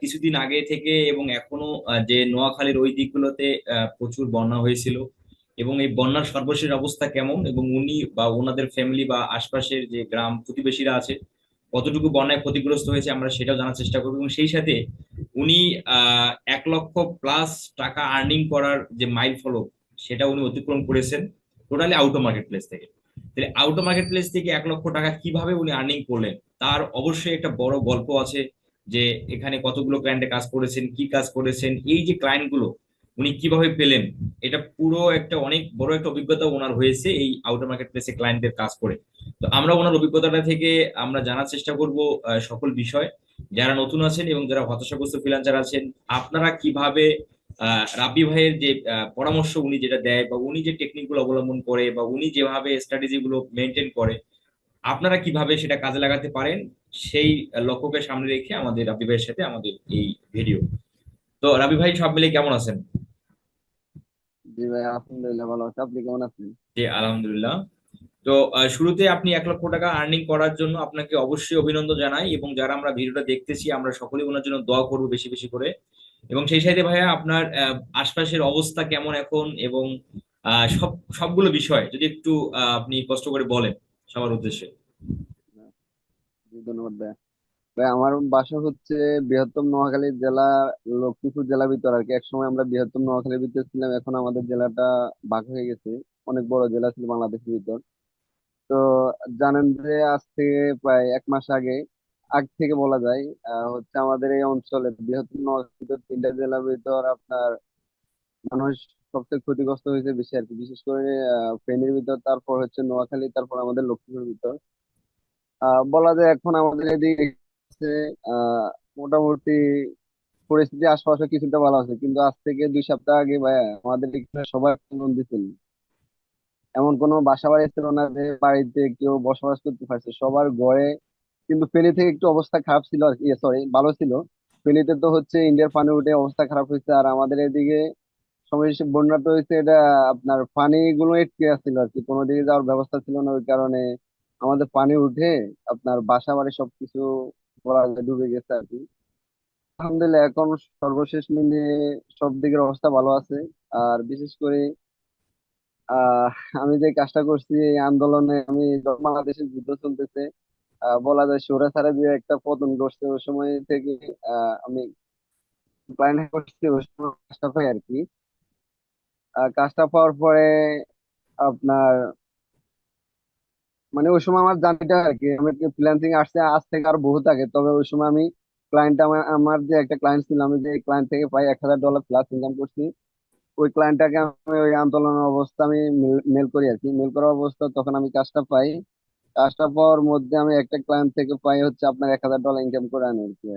কিছুদিন আগে থেকে এবং এখনও যে নোয়াখালীর ওই দিকগুলোতে প্রচুর বন্যা হয়েছিল। এবং এই বন্যার সর্বশেষ অবস্থা কেমন? এবং উনি বা ওনাদের ফ্যামিলি বা আশপাশের যে গ্রাম প্রতিবেশীরা আছে, কতটুকু বন্যায় ক্ষতিগ্রস্ত হয়েছে আমরা সেটাও জানার চেষ্টা করব। এবং সেই সাথে উনি এক লক্ষ প্লাস টাকা আর্নিং করার যে মাইল ফলক সেটা উনি অতিক্রম করেছেন টোটালি আউটো মার্কেট প্লেস থেকে। তাহলে আউটো মার্কেট প্লেস থেকে এক লক্ষ টাকা কীভাবে উনি আর্নিং করলেন, তার অবশ্যই একটা বড় গল্প আছে। যে এখানে কতগুলো ক্লায়েন্টে কাজ করেছেন, কি কাজ করেছেন, এই যে ক্লায়েন্টগুলো, উনি কীভাবে পেলেন, এটা পুরো একটা অনেক বড় একটা অভিজ্ঞতা ওনার হয়েছে এই আউটার মার্কেট প্লেসে ক্লায়েন্টদের কাজ করে। তো আমরা ওনার অভিজ্ঞতাটা থেকে আমরা জানার চেষ্টা করব সকল বিষয়। যারা নতুন আছেন এবং যারা হতাশাগ্রস্ত ফ্রিল্যান্সার আছেন, আপনারা কীভাবে রাব্বি ভাইয়ের যে পরামর্শ উনি যেটা দেয় বা উনি যে টেকনিকগুলো অবলম্বন করে বা উনি যেভাবে স্ট্র্যাটেজি গুলো মেনটেন করে, আপনারা কীভাবে সেটা কাজে লাগাতে পারেন সেই লক্ষ্যকে সামনে রেখে আমাদের রাব্বি ভাইয়ের সাথে আমাদের এই ভিডিও তো রাবি ভাই সব মিলে কেমন আছেন? জি ভাই আলহামদুলিল্লাহ ভালো আছি। আপনি কেমন আছেন? জি আলহামদুলিল্লাহ। তো শুরুতে আপনি এক লক্ষ টাকা আর্নিং করার জন্য আপনাকে অবশ্যই অভিনন্দন জানাই এবং যারা আমরা ভিডিওটা দেখতেছি আমরা সকলেই ওনার জন্য দোয়া করব বেশি বেশি করে। এবং সেই সাথে ভাইয়া আপনার আশপাশের অবস্থা কেমন এখন এবং আহ, সব সবগুলো বিষয় যদি একটু আপনি কষ্ট করে বলেন সবার উদ্দেশ্যে। ধন্যবাদ ভাই আমার বাসা হচ্ছে বৃহত্তম নোয়াখালী জেলা লক্ষ্মীপুর জেলার ভিতর আর কি। একসময় আমরা বৃহত্তম নোয়াখালীর ভিতর ছিলাম, এখন আমাদের জেলাটা ভাগ হয়ে গেছে। অনেক বড় জেলা ছিল বাংলাদেশের ভিতর। তো জানেন যে আজ থেকে প্রায় এক মাস আগে, আগ থেকে বলা যায় হচ্ছে আমাদের এই অঞ্চলের বৃহত্তম নোয়াখালীর তিনটা জেলার ভিতর আপনার মানুষ সবচেয়ে ক্ষতিগ্রস্ত হয়েছে বেশি আর কি। বিশেষ করে ফেনীর ভিতর, তারপর হচ্ছে নোয়াখালী, তারপর আমাদের লক্ষ্মীপুরের ভিতর। বলা যায় এখন আমাদের এদিকে মোটামুটি পরিস্থিতি আশপাশে কিছুটা ভালো আছে, কিন্তু আজ থেকে দুই সপ্তাহ আগে আমাদের এখানে সবাই লোন দিচ্ছিল এমন কোনো বাসা বাড়ি ছিল না যে বাড়িতে কেউ বসবাস করতে পারছে, সবার ঘরে কিন্তু ফেনী থেকে একটু অবস্থা খারাপ ছিল আর কি সরি ভালো ছিল। ফেনীতে তো হচ্ছে ইন্ডিয়ার পানি উঠে অবস্থা খারাপ হয়েছে, আর আমাদের এদিকে সমস্যা তো হয়েছে, এটা আপনার পানি গুলো আটকে আসছিল আর কি, কোনো দিকে যাওয়ার ব্যবস্থা ছিল না ওই কারণে। আমাদের পানি উঠে আপনার বাসা বাড়ি সবকিছু বলা যায়, ডুবে গেছে আর কি। আলহামদুলিল্লাহ, এখন সর্বশেষ মিলিয়ে সব দিকের অবস্থা ভালো আছে। আর বিশেষ করে, আহ, আমি যে কাজটা করছি, এই আন্দোলনে আমি বাংলাদেশের যুদ্ধ চলতেছে। বলা যায় স্বৈরাচারে দিয়ে একটা পতন ঘটছে, ওই সময় থেকে আমি ক্লায়েন্ট করছি ওই সময় কাজটা পাই আর কি। কাজটা পাওয়ার পরে আপনার মানে ওই সময় আমার জার্নিটা আর কি আমি ফ্রিল্যান্সিং আসছে আজ থেকে আর বহুত আগে তবে ওই সময় আমি ক্লায়েন্ট আমার আমার যে একটা ক্লায়েন্ট ছিল আমি যে ক্লায়েন্ট থেকে প্রায় এক হাজার ডলার প্লাস ইনকাম করছি ওই ক্লায়েন্টটাকে আমি ওই আন্দোলনের অবস্থা আমি মেল করি আর কি মেল করার অবস্থা তখন আমি কাজটা পাই কাজটা পাওয়ার মধ্যে আমি একটা ক্লায়েন্ট থেকে পাই হচ্ছে আপনার এক হাজার ডলার ইনকাম করে আনি আর কি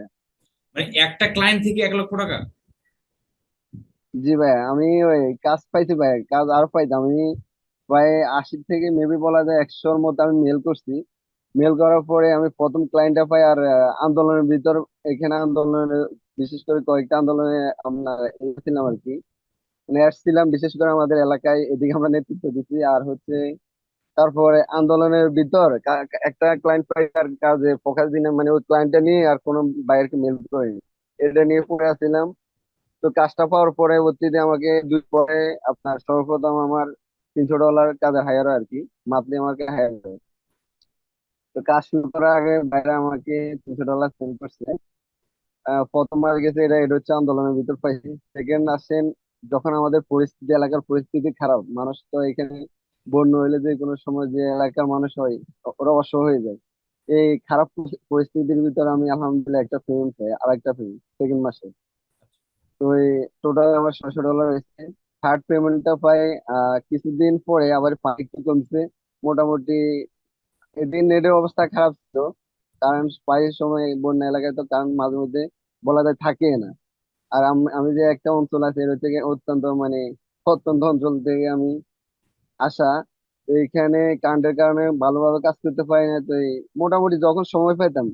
মানে একটা ক্লায়েন্ট থেকে এক লক্ষ টাকা? জি ভাই আমি ওই কাজ পাইছি ভাই কাজ আর পাইতাম। আমি প্রায় আশি থেকে মেবি বলা যায় একশোর মতো আমি মেল করছি। মেল করার পরে আমি প্রথম ক্লায়েন্টটা পাই আর আন্দোলনের ভিতর এখানে আন্দোলনের, বিশেষ করে কয়েকটা আন্দোলনে আমরা আর কি। মানে আসছিলাম বিশেষ করে আমাদের এলাকায়, এদিকে আমরা নেতৃত্ব দিচ্ছি আর হচ্ছে তারপরে আন্দোলনের ভিতর একটা ক্লায়েন্ট পাই তার কাজে ফোকাস দিনে মানে ওই ক্লায়েন্টটা নিয়ে আর কোনো বাইরকে মেল করিনি। এটা নিয়ে পড়ে আসছিলাম। তো কাজটা পাওয়ার পরবর্তীতে আমাকে দুই পরে আপনার সর্বপ্রথম আমার তিনশো ডলার কাজে হায়ার আর কি মান্থলি আমাকে হায়ার করে তো কাজ শুরু করার আগে বাইরে আমাকে তিনশো ডলার সেন্ড করছে। প্রথম মাস গেছে এটা এটা হচ্ছে আন্দোলনের ভিতর পাইছি। সেকেন্ড আসেন, যখন আমাদের পরিস্থিতি, এলাকার পরিস্থিতি খারাপ, মানুষ তো এখানে বন্যা হইলে যে কোনো সময় যে এলাকার মানুষ হয়, ওরা অসহায় হয়ে যায়। এই খারাপ পরিস্থিতির ভিতরে আমি আলহামদুলিল্লাহ একটা পেমেন্ট পাই আর একটা পেমেন্ট সেকেন্ড মাসে। তো এই টোটাল আমার ছশো ডলার হয়েছে। থার্ড পেমেন্টটা পাই কিছুদিন পরে আবার একটু কমছে। মোটামুটি এদিন নেটের অবস্থা খারাপ ছিল, কারণ প্রায় সময় বন্যা এলাকায় তো কারণ মাঝে মধ্যে বলা যায় থাকে না। আর আমি যে একটা অঞ্চল আছে এটা থেকে অত্যন্ত মানে প্রত্যন্ত অঞ্চল থেকে আমি আসা, তো এইখানে কারেন্টের কারণে ভালোভাবে কাজ করতে পারি না, তো মোটামুটি যখন সময় পাইতাম,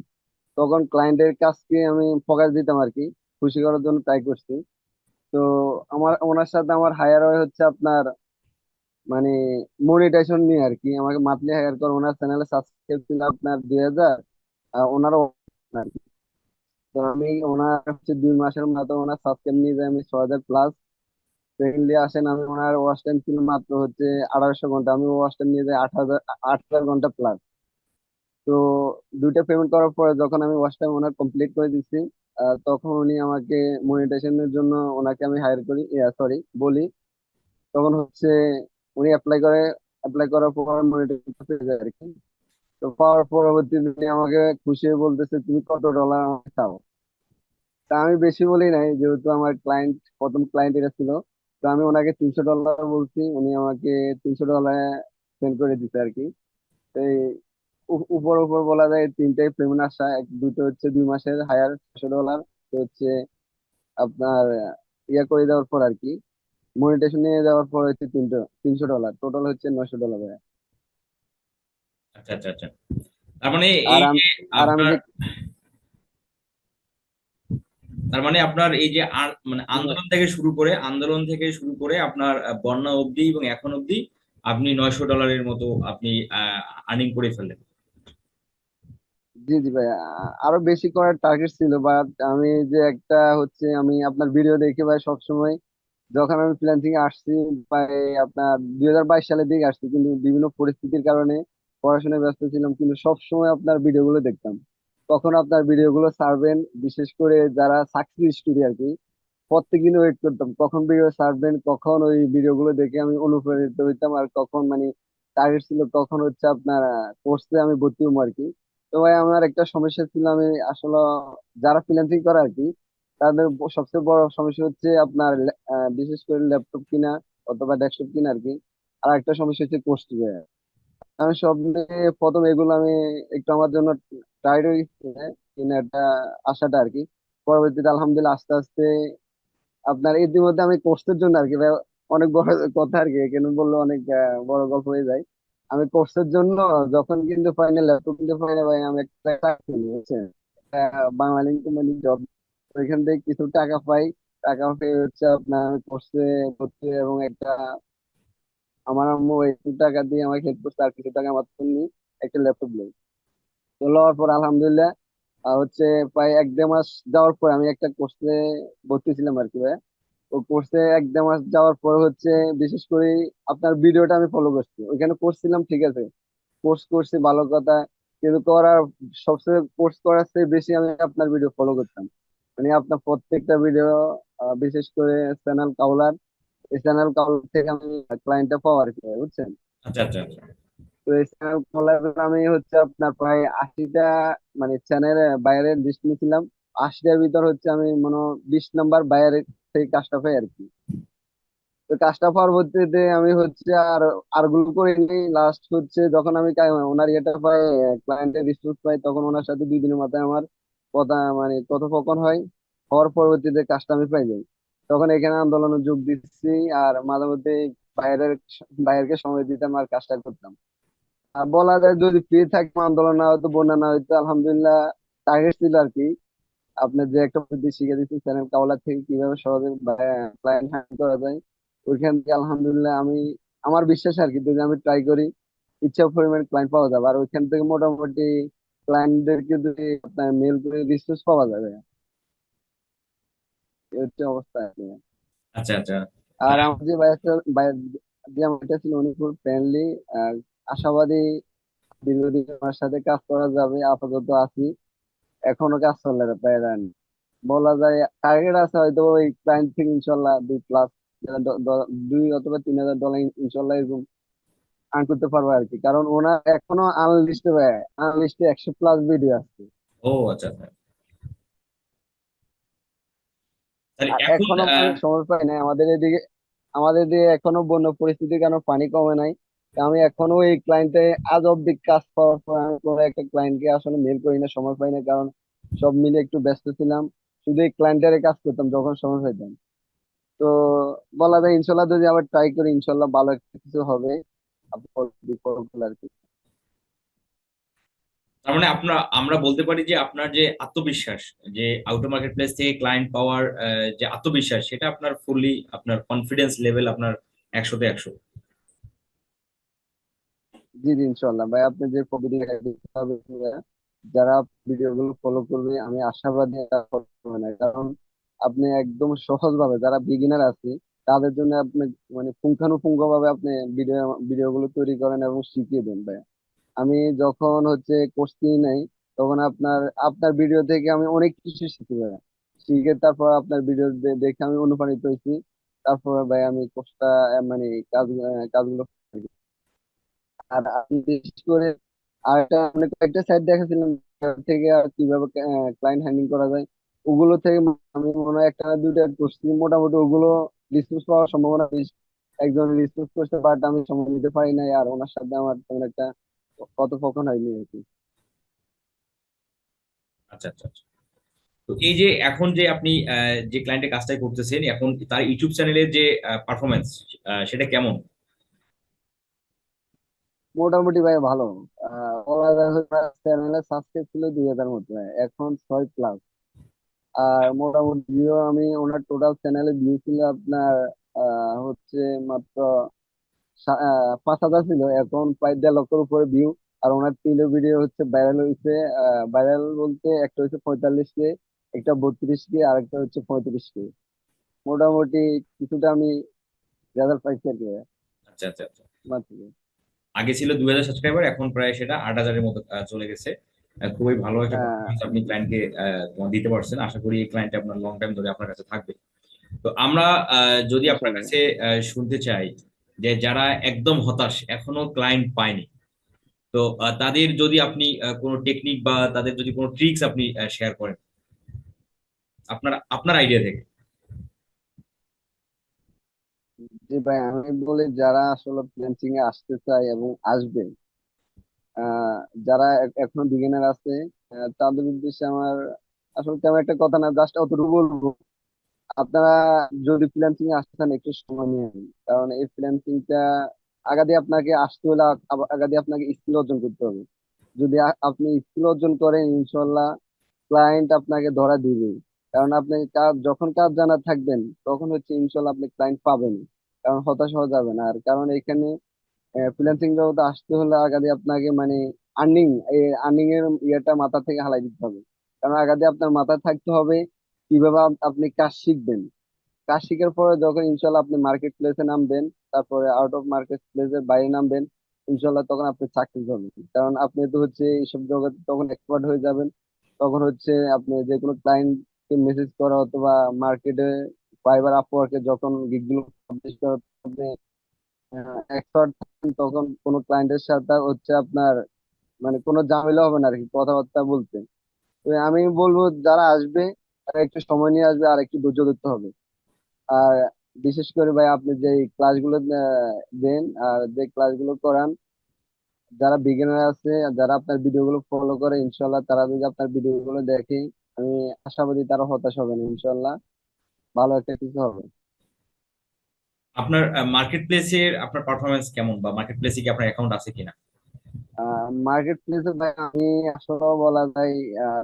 তখন ক্লায়েন্টের কাজকে আমি ফোকাস দিতাম আর কি, খুশি করার জন্য ট্রাই করছি। তো আমার, ওনার সাথে আমার হায়ার হয় হচ্ছে আপনার মানে মনিটাইজেশন নিয়ে আর কি। আমাকে মান্থলি হায়ার করে, ওনার চ্যানেলে সাবস্ক্রাইব ছিল আপনার দুই হাজার, আর কি তো আমি ওনার হচ্ছে দুই মাসের মতো ওনার সাবস্ক্রাইব নিয়ে যাই, আমি ছয় হাজার প্লাস সেকেন্ডলি আসেন, আমি ওনার ওয়াচ টাইম ছিল মাত্র হচ্ছে আড়াইশো ঘণ্টা, আমি ওয়াচ টাইম নিয়ে যাই আট হাজার আট হাজার ঘণ্টা প্লাস তো দুইটা পেমেন্ট করার পরে যখন আমি ওয়াচ টাইম ওনার কমপ্লিট করে দিচ্ছি তখন উনি আমাকে মনিটাইজেশনের জন্য ওনাকে আমি হায়ার করি সরি বলি। তখন হচ্ছে উনি অ্যাপ্লাই করে অ্যাপ্লাই করার পর মনিটাইজেশন পেয়ে যায় আর কি। তো পাওয়ার পরবর্তীতে উনি আমাকে খুশি বলতেছে, তুমি কত ডলার আমাকে চাও তা আমি বেশি বলি নাই, যেহেতু আমার ক্লায়েন্ট প্রথম ক্লায়েন্ট এটা ছিল। তো আমি ওনাকে তিনশো ডলার বলছি, উনি আমাকে তিনশো ডলার সেন্ড করে দিতে আর কি। উপর উপর বলা যায় তিনটাই পেমেন্ট আসা এক দুটো হচ্ছে দুই মাসের হায়ার ছশো ডলার তো হচ্ছে আপনার ইয়া করে দেওয়ার পর আর কি মনিটেশন নিয়ে যাওয়ার পর হচ্ছে তিনশো তিনশো ডলার টোটাল হচ্ছে নয়শো ডলার আচ্ছা আচ্ছা আচ্ছা। তার মানে এই যে আপনার তার মানে আপনার এই যে মানে আন্দোলন থেকে শুরু করে আন্দোলন থেকে শুরু করে আপনার বন্যা অবধি এবং এখন অবধি আপনি নয়শো ডলারের মতো আপনি আর্নিং করে ফেললেন। জি জি ভাই। আ- আরও বেশি করার টার্গেট ছিল বাট আমি যে একটা হচ্ছে আমি আপনার ভিডিও দেখে ভাই সবসময় যখন আমি ফ্রিল্যান্সিং আসছি আপনার দুই হাজার বাইশ সালের দিকে আসছি, কিন্তু বিভিন্ন পরিস্থিতির কারণে পড়াশোনায় ব্যস্ত ছিলাম, কিন্তু সব সময় আপনার ভিডিওগুলো দেখতাম। তখন আপনার ভিডিওগুলো ছাড়বেন, বিশেষ করে যারা সাকসেস স্টোরি আর কি প্রত্যেকদিন ওয়েট করতাম, কখন ভিডিও ছাড়বেন, কখন ওই ভিডিওগুলো দেখে আমি অনুপ্রাণিত হইতাম, আর কখন মানে টার্গেট ছিল কখন হচ্ছে আপনার কোর্সে আমি ভর্তি হব আর কি তো ভাই আমার একটা সমস্যা ছিল আমি আসলে যারা ফ্রিল্যান্সিং করে আর কি তাদের সবচেয়ে বড় সমস্যা হচ্ছে আপনার আহ, বিশেষ করে ল্যাপটপ কিনা অথবা ডেস্কটপ কিনা আর কি আর একটা সমস্যা হচ্ছে কোর্স আমি সব প্রথম এগুলো আমি একটু আমার জন্য টাইট হয়ে কিনা একটা আশাটা আর কি পরবর্তীতে আলহামদুলিল্লাহ আস্তে আস্তে আপনার ইতিমধ্যে আমি কোর্সের জন্য আর কি অনেক বড় কথা আর কি এখানে বললে অনেক বড় গল্প হয়ে যায়। আমি কোর্সের জন্য যখন কিন্তু ফাইনাল ল্যাপটপ কিন্তু ফাইনাল ভাই, আমি একটা বুঝছেন বাংলালিংক কোম্পানি জব ওইখান থেকে কিছু টাকা পাই। টাকা পেয়ে হচ্ছে আপনার কোর্সে ভর্তি এবং একটা আমার আম্মু কিছু টাকা দিয়ে আমাকে হেল্প করছে, আর কিছু টাকা মাত্র জন্য একটা ল্যাপটপ নেই। তো লওয়ার পর আলহামদুলিল্লাহ হচ্ছে প্রায় এক দেড় মাস যাওয়ার পর আমি একটা কোর্সে ভর্তি ছিলাম আর কি ভাই। ও কোর্সে এক দেড় মাস যাওয়ার পর হচ্ছে বিশেষ করে আপনার ভিডিওটা আমি ফলো করছি। ওইখানে কোর্স ছিলাম ঠিক আছে? কোর্স করছি ভালো কথা। কিন্তু করার সবচেয়ে কোর্স করার চেয়ে বেশি আমি আপনার ভিডিও ফলো করতাম। মানে আপনার প্রত্যেকটা ভিডিও বিশেষ করে চ্যানেল কাউলার এই চ্যানেল কাউলার থেকে আমি ক্লায়েন্টটা পাওয়া আর কি বুঝছেন? আচ্ছা আচ্ছা আচ্ছা। তো এই চ্যানেল পর আমি হচ্ছে আপনার প্রায় আশিটা মানে চ্যানেল বাইরের লিস্ট নিয়েছিলাম। আশিটার ভিতর হচ্ছে আমি মনে বিশ নাম্বার বাইরের সেই কাজটা পাই আর কি। তো কাজটা পরবর্তীতে আমি হচ্ছে আর আরগুলো করে নিই লাস্ট হচ্ছে যখন আমি ওনার ইয়েটা পাই ক্লায়েন্টের রেসপন্স পাই, তখন ওনার সাথে দুই দিনের মাথায় আমার কথা মানে কথোপকথন হয়। হওয়ার পরবর্তীতে কাজটা আমি পাই যাই তখন এখানে আন্দোলনে যোগ দিচ্ছি আর মাঝে মধ্যে বাইরের বাইরেকে সময় দিতাম আর কাজটা করতাম। আর বলা যায় যদি ফ্রি থাকতাম আন্দোলন না হতো, বন্যা না হতো আলহামদুলিল্লাহ টার্গেট ছিল আর কি। আপনার যে একটা বুদ্ধি শিখে দিচ্ছি চ্যানেল কাওলা থেকে কীভাবে সহজে ক্লায়েন্ট হ্যান্ডেল করা যায় ওইখান থেকে আলহামদুলিল্লাহ আমি আমার বিশ্বাস আর কি যদি আমি ট্রাই করি ইচ্ছা পরিমাণ ক্লায়েন্ট পাওয়া যাবে। আর ওইখান থেকে মোটামুটি ক্লায়েন্টদেরকে যদি আপনার মেল করে রিসোর্স পাওয়া যাবে। হচ্ছে অবস্থা আর কি। আচ্ছা আচ্ছা। আর আমার যে ছিল উনি খুব ফ্রেন্ডলি আর আশাবাদী দীর্ঘদিন আমার সাথে কাজ করা যাবে আপাতত আছি। এখনও কাজ চলে প্রায় বলা যায় টার্গেট আছে হয়তো ওই ক্লায়েন্ট থেকে ইনশাল্লাহ দুই প্লাস দুই অথবা তিন হাজার ডলার ইনশাল্লাহ এরকম আর্ন করতে পারব আর কি কারণ ওনার এখনও আনলিস্টে আনলিস্টে একশো প্লাস ভিডিও আছে। ও আচ্ছা আচ্ছা। এখন সময় পাই নাই। আমাদের এদিকে আমাদের এদিকে এখনও বন্য পরিস্থিতির কারণে পানি কমে নাই আমি এখনও এই ক্লায়েন্টে আজ অব্দি কাজ পাওয়ার পর আমি কোনো একটা ক্লায়েন্টকে আসলে মেল করি না, সময় পাই না, কারণ সব মিলে একটু ব্যস্ত ছিলাম। শুধু এই ক্লায়েন্টের কাজ করতাম যখন সময় পাইতাম। তো বলা যায় ইনশাল্লাহ যদি আবার ট্রাই করি, ইনশাল্লাহ ভালো একটা কিছু হবে। আর কি। তার মানে আপনার, আমরা বলতে পারি যে আপনার যে আত্মবিশ্বাস, যে আউটো মার্কেট প্লেস থেকে ক্লায়েন্ট পাওয়ার যে আত্মবিশ্বাস, সেটা আপনার ফুললি আপনার কনফিডেন্স লেভেল আপনার একশোতে একশো। জি জি ইনশাল্লাহ ভাই, আপনি যে যারা ভিডিও গুলো ফলো করবে, আমি আশাবাদী না। কারণ আপনি একদম সহজ ভাবে যারা বিগিনার আছে, তাদের জন্য আপনি মানে পুঙ্খানুপুঙ্খ ভাবে আপনি ভিডিও ভিডিও গুলো তৈরি করেন এবং শিখিয়ে দেন ভাই আমি যখন হচ্ছে কোর্স কিনি নাই, তখন আপনার আপনার ভিডিও থেকে আমি অনেক কিছু শিখতে পারি শিখে তারপর আপনার ভিডিও দেখে আমি অনুপ্রাণিত হয়েছি। তারপর ভাই, আমি কোর্সটা মানে কাজ, কাজগুলো। আর বিশেষ করে আরেকটা মানে কয়েকটা সাইট দেখাছিলাম থেকে আর কীভাবে ক্লায়েন্ট হ্যান্ডলিং করা যায়। ওগুলো থেকে আমি মনে হয় একটা দুইটা করছি মোটামুটি ওগুলো রিসোর্স পাওয়ার সম্ভাবনা বেশি। একজন রিসোর্স করছে বাট আমি সময় নিতে পারি নাই, আর ওনার সাথে আমার তেমন একটা কত কথোপকথন হয়নি আর কি। আচ্ছা আচ্ছা আচ্ছা। তো এই যে এখন যে আপনি যে ক্লায়েন্টের কাজটাই করতেছেন, এখন তার ইউটিউব চ্যানেলের যে পারফরমেন্স সেটা কেমন? মোটামুটি ভাই ভালো। আহ, বলা যায় চ্যানেলে সাবস্ক্রাইব ছিল দুই হাজার মতো। এখন ছয় প্লাস আর মোটামুটি ভিউ আমি ওনার টোটাল চ্যানেলে ভিউ ছিল আপনার হচ্ছে মাত্র পাঁচ হাজার ছিল। এখন প্রায় দেড় লক্ষের উপরে ভিউ আর ওনার তিনটে ভিডিও হচ্ছে ভাইরাল হয়েছে ভাইরাল বলতে একটা হচ্ছে পঁয়তাল্লিশ কে একটা বত্রিশ কে আর একটা হচ্ছে পঁয়ত্রিশ কে। মোটামুটি কিছুটা আমি রেজাল্ট পাইছি আর কি আচ্ছা আচ্ছা আচ্ছা। আগে ছিল দুই হাজার সাবস্ক্রাইবার এখন প্রায় সেটা আট হাজারের মতো চলে গেছে। খুবই ভালো একটা পারফরমেন্স আপনি ক্লায়েন্টকে দিতে পারছেন। আশা করি এই ক্লায়েন্ট আপনার লং টাইম ধরে আপনার কাছে থাকবে। তো আমরা যদি আপনার কাছে শুনতে চাই যে যারা একদম হতাশ এখনও ক্লায়েন্ট পায়নি তো তাদের যদি আপনি কোনো টেকনিক বা তাদের যদি কোনো ট্রিক্স আপনি শেয়ার করেন আপনার আপনার আইডিয়া থেকে। জি ভাই আমি বলি যারা আসলে ফ্রিল্যান্সিং এ আসতে চায় এবং আসবে আহ, যারা এখনও বিগিনার আছে তাদের উদ্দেশ্যে আমার আসলে তেমন একটা কথা না জাস্ট অতটুকু বলব। আপনারা যদি ফ্রিল্যান্সিং এ আসতে চান একটু সময় নিয়ে। কারণ এই ফ্রিল্যান্সিং টা আগাদে আপনাকে আসতে হলে আগাদে আপনাকে স্কিল অর্জন করতে হবে। যদি আপনি স্কিল অর্জন করেন ইনশাল্লাহ ক্লায়েন্ট আপনাকে ধরা দিবে কারণ আপনি কাজ যখন কাজ জানা থাকবেন তখন হচ্ছে ইনশাল্লাহ আপনি ক্লায়েন্ট পাবেন কারণ হতাশ হওয়া যাবে না। আর কারণ এখানে ফ্রিল্যান্সিং জগতে আসতে হলে আগাদে আপনাকে মানে আর্নিং এই আর্নিং এর ইয়েটা মাথা থেকে হালাই দিতে হবে। কারণ আগাদে আপনার মাথায় থাকতে হবে কীভাবে আপনি কাজ শিখবেন। কাজ শিখার পরে যখন ইনশাল্লাহ আপনি মার্কেট প্লেসে নামবেন, তারপরে আউট অফ মার্কেট প্লেসের বাইরে নামবেন ইনশাল্লাহ তখন আপনি চাকরি হবেন কারণ আপনি তো হচ্ছে এইসব জগতে তখন এক্সপার্ট হয়ে যাবেন। তখন হচ্ছে আপনি যে কোনো ক্লায়েন্টকে মেসেজ করা অথবা মার্কেটে ফাইবার আপওয়ার্কে যখন গিগগুলো পাবলিশ করা আপনি এক্সপার্ট তখন কোনো ক্লায়েন্টের সাথে হচ্ছে আপনার মানে কোনো ঝামেলা হবে না আর কি, কথাবার্তা বলতে। তো আমি বলব যারা আসবে, তারা একটু সময় নিয়ে আসবে আর একটু ধৈর্য ধরতে হবে। আর বিশেষ করে ভাই, আপনি যে ক্লাসগুলো দেন, আর যে ক্লাসগুলো করান, যারা বিগিনার আছে যারা আপনার ভিডিওগুলো ফলো করে ইনশাল্লাহ তারা যদি আপনার ভিডিওগুলো দেখে, আমি আশাবাদী তারা হতাশ হবে না ইনশাল্লাহ ভালো একটা কিছু হবে। আপনার মার্কেট প্লেসের আপনার পারফরমেন্স কেমন বা মার্কেট প্লেসে কি আপনার অ্যাকাউন্ট আছে কিনা? মার্কেট প্লেসে ভাই আমি আসলে বলা যায়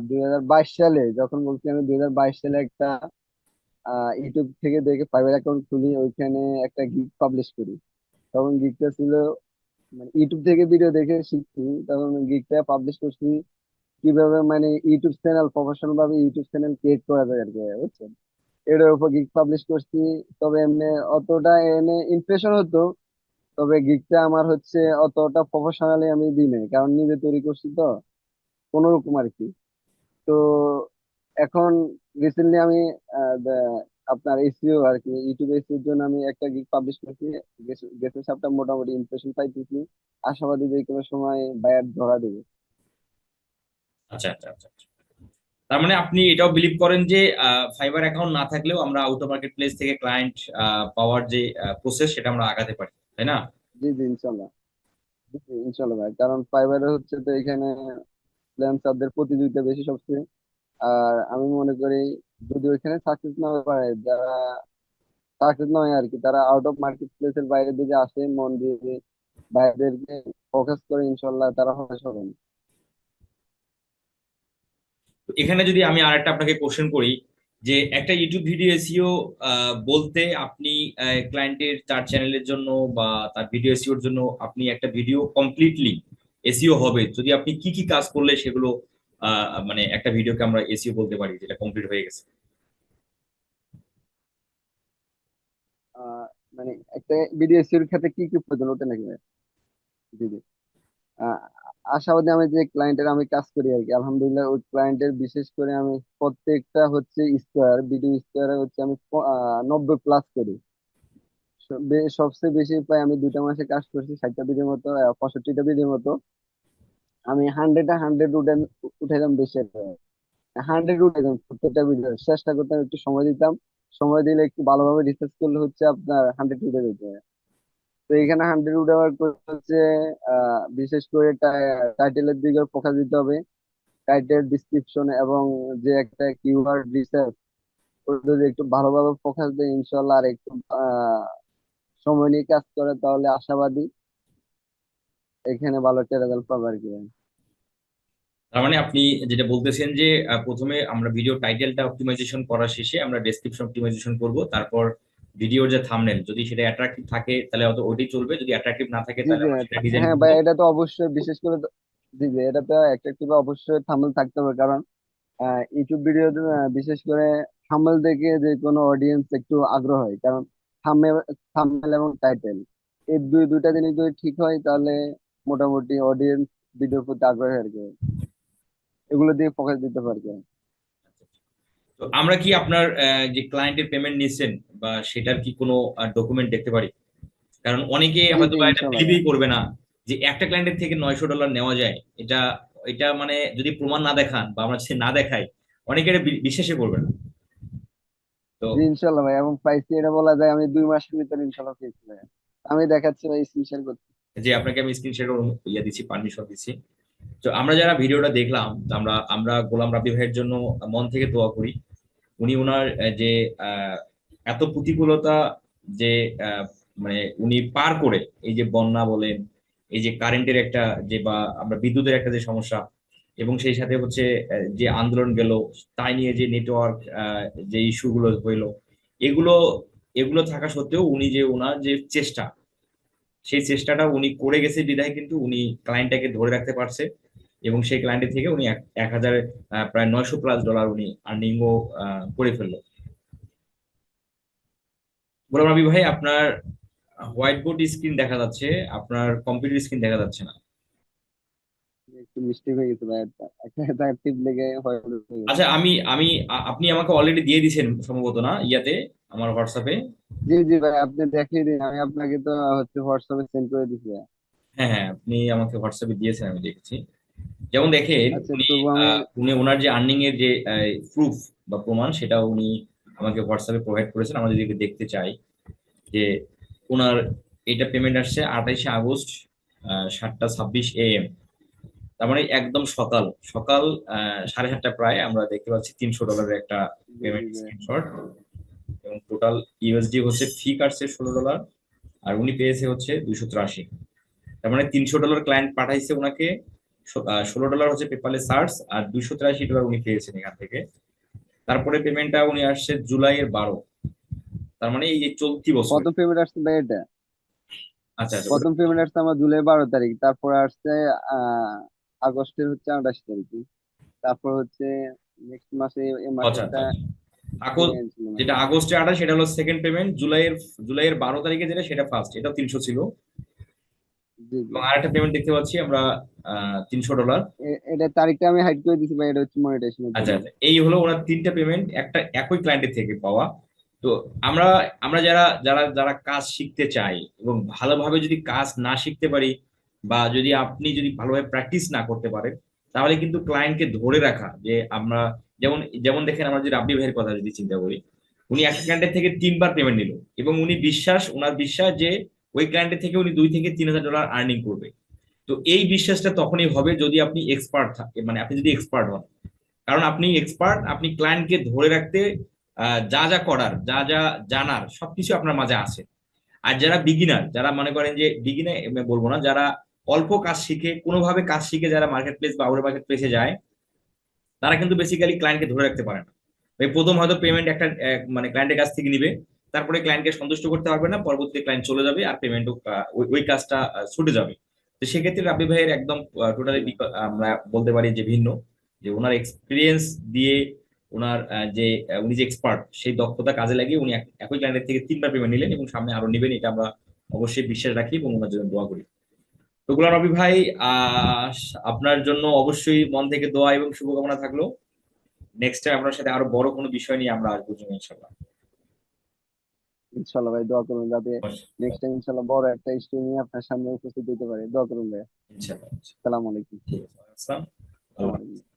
দুই হাজার বাইশ সালে যখন বলছি আমি দুই হাজার বাইশ সালে একটা ইউটিউব থেকে দেখে ফাইবার অ্যাকাউন্ট খুলি ওইখানে একটা গিগ পাবলিশ করি। তখন গিগটা ছিল মানে ইউটিউব থেকে ভিডিও দেখে শিখছি তখন গিগটা পাবলিশ করছি। কীভাবে মানে ইউটিউব চ্যানেল প্রফেশনাল ভাবে ইউটিউব চ্যানেল ক্রিয়েট করা যায় আর কি বুঝছেন? এটার উপর গিগ পাবলিশ করছি। তবে এমনি অতটা এনে ইমপ্রেশন হতো, তবে গিগটা আমার হচ্ছে অতটা প্রফেশনালি আমি দিই নাই, কারণ নিজে তৈরি করছি তো কোনো রকম আর কি তো এখন রিসেন্টলি আমি আপনার এসিও আর কি ইউটিউব এসইওর জন্য আমি একটা গিগ পাবলিশ করছি। গেসের সাপটা মোটামুটি ইমপ্রেশন পাইতেছি। আশাবাদী যে কোনো সময় বায়ার ধরা দেবে। আচ্ছা আচ্ছা আচ্ছা আচ্ছা। তার মানে আপনি এটাও বিলিভ করেন যে ফাইবার অ্যাকাউন্ট না থাকলেও আমরা আউট মার্কেট প্লেস থেকে ক্লায়েন্ট পাওয়ার যে প্রসেস সেটা আমরা আগাতে পারি, তাই না? জি জি, ইনশাল্লাহ। ইনশাল্লাহ ভাই। কারণ ফাইবারে হচ্ছে তো এখানে ফ্রিল্যান্সারদের প্রতিযোগিতা বেশি সবচেয়ে। আর আমি মনে করি যদি ওইখানে সাকসেস না পারে যারা সাকসেস নয় আর কি, তারা আউট অফ মার্কেট প্লেসের বাইরের দিকে আসে, মন দিয়ে বাইরেদেরকে ফোকাস করে, ইনশাল্লাহ তারা হতাশ হবে এখানে যদি আমি আরেকটা আপনাকে কোশ্চেন করি, যে একটা ইউটিউব ভিডিও এসইও বলতে আপনি ক্লায়েন্টের তার চ্যানেলের জন্য বা তার ভিডিও এসিওর জন্য আপনি একটা ভিডিও কমপ্লিটলি এসিও হবে। যদি আপনি কি কি কাজ করলে সেগুলো মানে একটা ভিডিওকে আমরা এসিও বলতে পারি, যেটা কমপ্লিট হয়ে গেছে। মানে একটা ভিডিও এসিওর ক্ষেত্রে কি কি প্রয়োজন, ওটা নাকি? আশাবাদী আমি যে ক্লায়েন্টের আমি কাজ করি আর কি। আলহামদুলিল্লাহ, ওই ক্লায়েন্টের বিশেষ করে আমি প্রত্যেকটা হচ্ছে স্কোয়ার ভিডিও স্কোয়ারে হচ্ছে আমি নব্বই প্লাস করি। সবচেয়ে বেশি প্রায় আমি দুইটা মাসে কাজ করছি, ষাটটা ভিডিওর মতো পঁয়ষট্টিটা ভিডিওর মতো। আমি হান্ড্রেডে হান্ড্রেড উঠে উঠে, উঠাইলাম বেশি হান্ড্রেড উঠাইলাম প্রত্যেকটা ভিডিও চেষ্টা করতাম একটু সময় দিতাম। সময় দিলে একটু ভালোভাবে রিসার্চ করলে হচ্ছে আপনার হান্ড্রেড উঠে যেতে। তো এখানে হান্ড্রেড উঠাবার হচ্ছে আহ, বিশেষ করে টাইটেলের দিকে ফোকাস দিতে হবে। টাইটেল ডিসক্রিপশন এবং যে একটা কিওয়ার্ড রিসার্চ যদি একটু ভালোভাবে ফোকাস দেয় ইনশাল্লাহ আর একটু সময় নিয়ে কাজ করে তাহলে আশাবাদী এখানে ভালো একটা রেজাল্ট পাবে আর কি তার মানে আপনি যেটা বলতেছেন যে প্রথমে আমরা ভিডিও টাইটেলটা অপটিমাইজেশন করা শেষে আমরা ডেসক্রিপশন অপটিমাইজেশন করব তারপর ভিডিওর যে থাম্বনেল যদি সেটা অ্যাট্রাকটিভ থাকে তাহলে হয়তো ওইটাই চলবে। যদি অ্যাট্রাকটিভ না থাকে তাহলে সেটা ডিজাইন হ্যাঁ ভাই এটা তো অবশ্যই বিশেষ করে জি জি এটা তো অ্যাট্রাকটিভ অবশ্যই থাম্বনেল থাকতে হবে। কারণ ইউটিউব ভিডিও বিশেষ করে থাম্বনেল দেখে যে কোনো অডিয়েন্স একটু আগ্রহ হয়। কারণ থাম্বনেল থাম্বনেল এবং টাইটেল এই দুই দুইটা জিনিস যদি ঠিক হয় তাহলে মোটামুটি অডিয়েন্স ভিডিওর প্রতি আগ্রহ আর কি। এগুলো দিয়ে ফোকাস দিতে পারবে তো আমরা কি আপনার যে ক্লায়েন্টের পেমেন্ট নিচ্ছেন বা সেটার কি কোনো ডকুমেন্ট দেখতে পারি? কারণ অনেকে হয়তো এটা বিলিভই করবে না যে একটা ক্লায়েন্টের থেকে নয়শো ডলার নেওয়া যায়। এটা এটা মানে যদি প্রমাণ না দেখান বা আমরা যদি না দেখাই অনেকে এটা বি- বিশ্বাসই করবে না। তো জি ইনশাল্লাহ ভাই এবং প্রাইস এটা বলা যায় আমি দুই মাসের ভিতরে ইনশাল্লাহ পেয়েছি আমি দেখাচ্ছি ভাই স্ক্রিন শেয়ার করতে যে আপনাকে আমি স্ক্রিন শেয়ার ইয়ে দিচ্ছি পারমিশন দিচ্ছি তো আমরা যারা ভিডিওটা দেখলাম আমরা আমরা গোলাম রাব্বি ভাইয়ের জন্য মন থেকে দোয়া করি। উনি ওনার যে এত প্রতিকূলতা যে মানে উনি পার করে এই যে বন্যা বলেন, এই যে কারেন্টের একটা যে, বা আমরা বিদ্যুতের একটা যে সমস্যা এবং সেই সাথে হচ্ছে যে আন্দোলন গেল, তাই নিয়ে যে নেটওয়ার্ক যে ইস্যুগুলো হইল, এগুলো এগুলো থাকা সত্ত্বেও উনি যে ওনার যে চেষ্টা, সেই চেষ্টাটা উনি করে গেছে বিধায় কিন্তু উনি ক্লায়েন্টটাকে ধরে রাখতে পারছে। এবং সেই ক্লায়েন্টের থেকে উনি এক হাজার প্রায় নয়শো প্লাস ডলার উনি আর্নিংও করে ফেলল। গোলাম রবি ভাই আপনার হোয়াইট বোর্ড স্ক্রিন দেখা যাচ্ছে আপনার কম্পিউটার স্ক্রিন দেখা যাচ্ছে না। একটু মিস্টেক হয়ে গেছে ভাই একটা একটা টিপ লেগে আচ্ছা আমি আমি আপনি আমাকে অলরেডি দিয়ে দিয়েছেন সম্ভবত না ইয়াতে আমার হোয়াটসঅ্যাপে জি জি ভাই আপনি দেখিয়ে দিন আমি আপনাকে তো হচ্ছে হোয়াটসঅ্যাপে সেন্ড করে দিচ্ছি হ্যাঁ হ্যাঁ আপনি আমাকে হোয়াটসঅ্যাপে দিয়েছেন আমি দেখেছি। যেমন দেখেন আচ্ছা উনি ওনার যে আর্নিং এর যে প্রুফ বা প্রমাণ সেটা উনি আমাকে হোয়াটসঅ্যাপে প্রোভাইড করেছেন। আমরা যদি দেখতে চাই যে ওনার এটা পেমেন্ট আসছে আঠাইশে আগস্ট সাতটা ছাব্বিশ এএম তার মানে একদম সকাল সকাল সাড়ে সাতটা প্রায় আমরা দেখতে পাচ্ছি তিনশো ডলারের একটা পেমেন্ট স্ক্রিনশট এবং টোটাল ইউএসডি হচ্ছে ফি কাটছে ষোলো ডলার আর উনি পেয়েছে হচ্ছে দুইশো তিরাশি। তার মানে তিনশো ডলার ক্লায়েন্ট পাঠাইছে ওনাকে ষোলো ডলার হচ্ছে পেপালে সার্চ আর দুইশো তিরাশি ডলার উনি পেয়েছেন এখান থেকে। তারপরে পেমেন্টটা উনি আসছে জুলাইয়ের বারো। তার মানে এই চলতি বছর। প্রথম পেমেন্ট আসছে ভাই এটা আচ্ছা আচ্ছা। প্রথম পেমেন্ট আসছে আমার জুলাই বারো তারিখ। তারপর আসছে আগস্টের হচ্ছে আঠাশ তারিখ। তারপর হচ্ছে নেক্সট মাসে এই আচ্ছা মাসেরটা আচ্ছা। আগস্ট পেমেন্ট ছিল না। যেটা আগস্টে আঠাশ সেটা হলো সেকেন্ড পেমেন্ট জুলাইয়ের জুলাইয়ের বারো তারিখে যেটা সেটা ফার্স্ট এটা তিনশো ছিল। এবং আরেকটা পেমেন্ট দেখতে পাচ্ছি আমরা তিনশো ডলার এটা তারিখটা আমি হাইড করে দিছি ভাই এটা হচ্ছে মনিটাইজেশনের আচ্ছা আচ্ছা। এই হলো ওনার তিনটা পেমেন্ট একটা একই ক্লায়েন্টের থেকে পাওয়া। তো আমরা আমরা যারা যারা যারা কাজ শিখতে চাই এবং ভালোভাবে যদি কাজ না শিখতে পারি বা যদি আপনি যদি ভালোভাবে প্র্যাকটিস না করতে পারেন তাহলে কিন্তু ক্লায়েন্টকে ধরে রাখা যে আমরা যেমন যেমন দেখেন আমরা যদি রাব্বি ভাইয়ের কথা যদি চিন্তা করি উনি একটা ক্লায়েন্টের থেকে তিনবার পেমেন্ট নিল এবং উনি বিশ্বাস ওনার বিশ্বাস যে ওই ক্লায়েন্টের থেকে উনি দুই থেকে তিন হাজার ডলার আর্নিং করবে। তো এই বিশ্বাসটা তখনই হবে যদি আপনি এক্সপার্ট থাকে মানে আপনি যদি এক্সপার্ট হন। কারণ আপনি এক্সপার্ট আপনি ক্লায়েন্টকে ধরে রাখতে যা যা করার, যা যা জানার, সবকিছু আপনার মাঝে আছে। আর যারা বিগিনার যারা মনে করেন যে বিগিনার বলব না, যারা অল্প কাজ শিখে, কোনোভাবে কাজ শিখে যারা মার্কেট প্লেস বা মার্কেট প্লেসে যায়, তারা কিন্তু বেসিক্যালি ক্লায়েন্টকে ধরে রাখতে পারে না। প্রথম হয়তো পেমেন্ট একটা মানে ক্লায়েন্টের কাছ থেকে নিবে। তারপরে ক্লায়েন্টকে সন্তুষ্ট করতে পারবে না পরবর্তীতে ক্লায়েন্ট চলে যাবে আর পেমেন্টও ওই কাজটা ছুটে যাবে। তো সেক্ষেত্রে রাব্বি ভাইয়ের একদম টোটালি আমরা বলতে পারি যে ভিন্ন, যে ওনার এক্সপিরিয়েন্স দিয়ে ওনার যে উনি যে এক্সপার্ট সেই দক্ষতা কাজে লাগিয়ে উনি এক- একই ক্লায়েন্টের থেকে তিনবার পেমেন্ট নিলেন এবং সামনে আরও নেবেন, এটা আমরা অবশ্যই বিশ্বাস রাখি এবং ওনার জন্য দোয়া করি। তো গোলাম রবি ভাই আপনার জন্য অবশ্যই মন থেকে দোয়া এবং শুভকামনা থাকল। নেক্সট টাইম আপনার সাথে আরও বড় কোনো বিষয় নিয়ে আমরা আসব ইনশাল্লাহ ইনশাল্লাহ ভাই দোয়া করুন যাতে নেক্সট টাইম ইনশাল্লাহ বড় একটা স্টোরি নিয়ে আপনার সামনে উপস্থিত হতে পারে। দোয়া করুন ভাই ইনশাল্লাহ সালাম আলাইকুম। ঠিক আছে আসসালাম। আলাইকুম।